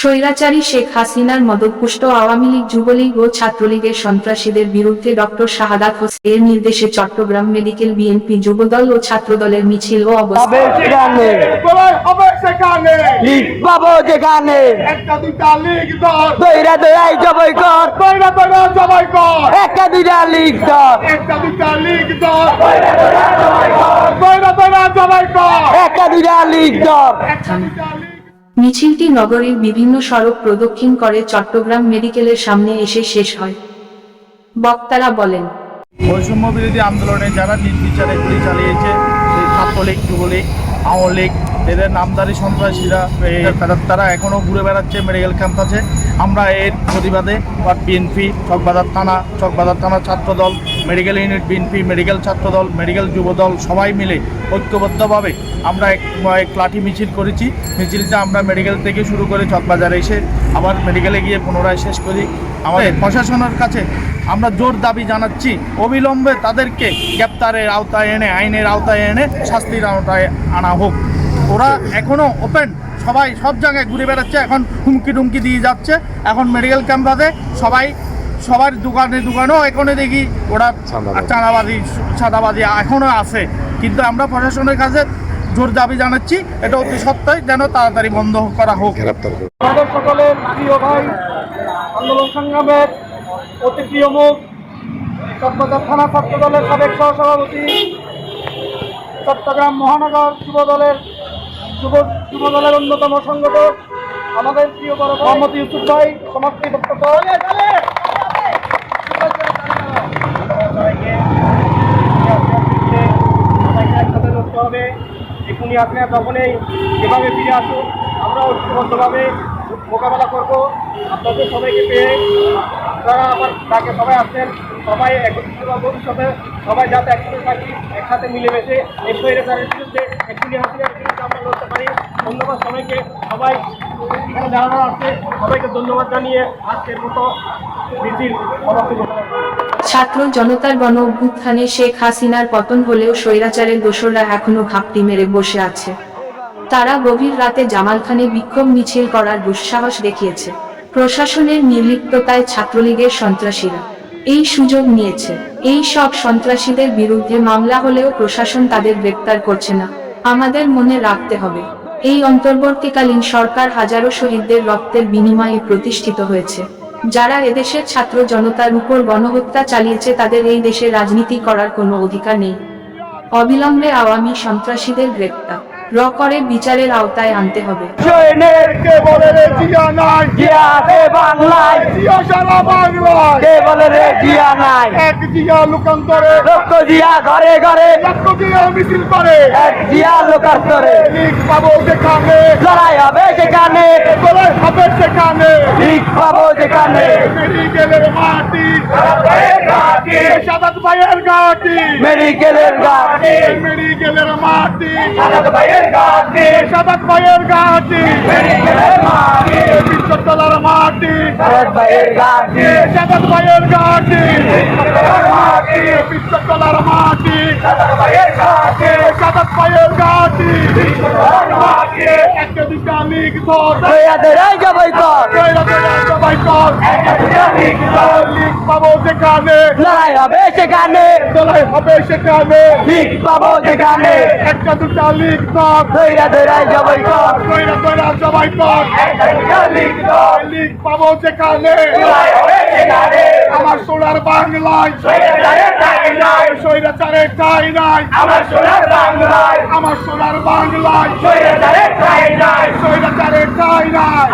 স্বৈরাচারী শেখ হাসিনার মদতপুষ্ট আওয়ামী লীগ যুবলীগ ও ছাত্রলীগের সন্ত্রাসীদের বিরুদ্ধে ডক্টর শাহাদাত হোসেন এর নির্দেশে চট্টগ্রাম মেডিকেল বিএনপি যুবদল ও ছাত্রদলের মিছিল ও অবস্থান মিছিলটি নগরীর বিভিন্ন সড়ক প্রদক্ষিণ করে চট্টগ্রাম মেডিকেলের সামনে এসে শেষ হয়। বক্তারা বলেন বৈষম্য বিরোধী আন্দোলনে যারা নির্বিচারে গুলি চালিয়েছে সেই ছাত্রলীগ যুবলীগ আওয়ামী লীগ এদের নামদারি সন্ত্রাসীরা তারা এখনও ঘুরে বেড়াচ্ছে মেডিকেল ক্যাম্পাসে আমরা এর প্রতিবাদে বিএনপি চকবাজার থানা চকবাজার থানা Chhatradal medical unit BNP medical Chhatradal medical Jubodal, সবাই মিলে ঐক্যবদ্ধভাবে আমরা এক এক লাঠি মিছিল করেছি। মিছিলটা আমরা মেডিকেল থেকে শুরু করে চকবাজারে এসে আবার মেডিকেলে গিয়ে পুনরায় শেষ করি। আমাদের প্রশাসনের কাছে আমরা জোর দাবি জানাচ্ছি, অবিলম্বে তাদেরকে গ্রেপ্তারের আওতায় এনে, আইনের আওতায় এনে শাস্তির আওতায় আনা হোক। ওরা এখনও ওপেন সবাই সব জায়গায় ঘুরে বেড়াচ্ছে এখন হুমকি টুমকি দিয়ে যাচ্ছে। এখন মেডিকেল ক্যাম্পাসে সবাই সবার দোকানে দোকানেও এখনও দেখি ওরা চাঁদাবাজি। সাদাবাজি এখনও আছে। কিন্তু আমরা প্রশাসনের কাছে জোর দাবি জানাচ্ছি এটা অতি সত্ত্বই যেন তাড়াতাড়ি বন্ধ করা হোক। আমাদের সকলের প্রিয় ভাই আন্দোলন সংগ্রামের অতি প্রিয় মুখ চট্টগ্রাম থানা ছাত্র দলের সাবেক সহসভাপতি চট্টগ্রাম মহানগর যুব দলের যুব যুব দলের অন্যতম সংগঠক আমাদের প্রিয় বড় মোহাম্মদ ইউসুফ ভাই, সমাপ্তি বক্তব্য। হবে এখনই আসলে তখনই যেভাবে ফিরে আসুন আমরা ঐক্যবদ্ধভাবে মোকাবেলা করব আপনাদের সবাইকে পেয়ে আপনারা আমার তাকে সবাই আসছেন সবাই একত্রিত ভবিষ্যতে সবাই যাতে একসাথে থাকি, একসাথে মিলেমিশে, এই স্বৈরাচারের বিরুদ্ধে এক্ষুনি হাসিনার বিরুদ্ধে আমরা লড়তে পারি। ধন্যবাদ সবাইকে। সবাই এখানে যারা আছে? সবাইকে ধন্যবাদ জানিয়ে আজকের মতো মিছিল সমাপ্তি করছি। ছাত্র জনতার গণ অভ্যুত্থানে শেখ হাসিনার পতন হলেও স্বৈরাচারের দোসররা এখনও ঘাপটি মেরে বসে আছে। তারা গভীর রাতে জামালখানে বিক্ষোভ মিছিল করার দুঃসাহস দেখিয়েছে। প্রশাসনের নির্লিপ্ততায় ছাত্রলীগের সন্ত্রাসীরা। এই সুযোগ নিয়েছে। এই সব সন্ত্রাসীদের বিরুদ্ধে মামলা হলেও প্রশাসন তাদের গ্রেপ্তার করছে না। আমাদের মনে রাখতে হবে, এই অন্তর্বর্তীকালীন সরকার হাজারো শহীদদের রক্তের বিনিময়ে প্রতিষ্ঠিত হয়েছে। যারা এদেশের ছাত্র জনতার উপর গণহত্যা চালিয়েছে তাদের এই দেশে রাজনীতি করার কোনো অধিকার নেই। অবিলম্বে আওয়ামী সন্ত্রাসীদের গ্রেপ্তার। র করে বিচারের আওতায় আনতে হবে। কে বলে রে জিয়া নাই। জিয়া আছে বাংলায়। জিয়া সারা বাংলায়। কে বলে রে জিয়া নাই? এক জিয়া লোকান্তরে। লক্ষ জিয়া ঘরে ঘরে। লক্ষ জিয়া মিছিল করে। এক জিয়া লোকান্তরে। লিগ পাবো যেখানে। লড়াই হবে সেখানে। গোলায় হবে সেখানে। লিগ পাবো যেখানে মাটি। সাদাত ভাইয়ের ঘাটি মেডিকেলের গাড়ি মেডিকেলের মাটি ভাইয়ের গাড়ি সাদাত ভাইয়ের ঘাটি মেডিকেলের মাটি বিশ্বতলার মাটি ভাইয়ের গাড়ি সাদাত ভাইয়ের ঘাটি মাটি বিশ্বতলার মাটি ভাইয়ের গাড়ি সাদাত ভাইয়ের ঘাটি মাটি একটা দুটা ধর জবাই যেখানে লড়াই হবে সেখানে দলাই হবে সেখানে লিগ পাবো সেখানে একটা দুটা লিগ ধর দইরা দইরাই জবাই কর কইরা কইরা সবাই কর লিগ দর লিগ পাবো যেখানে লড়াই হবে সেখানে আমার সোনার বাংলায় নাই। স্বৈরাচারে ঠাই নাই। আমার সোনার বাংলায়। আমার সোনার বাংলায়। দইরাদের ঠাই নাই। স্বৈরাচারে ঠাই নাই।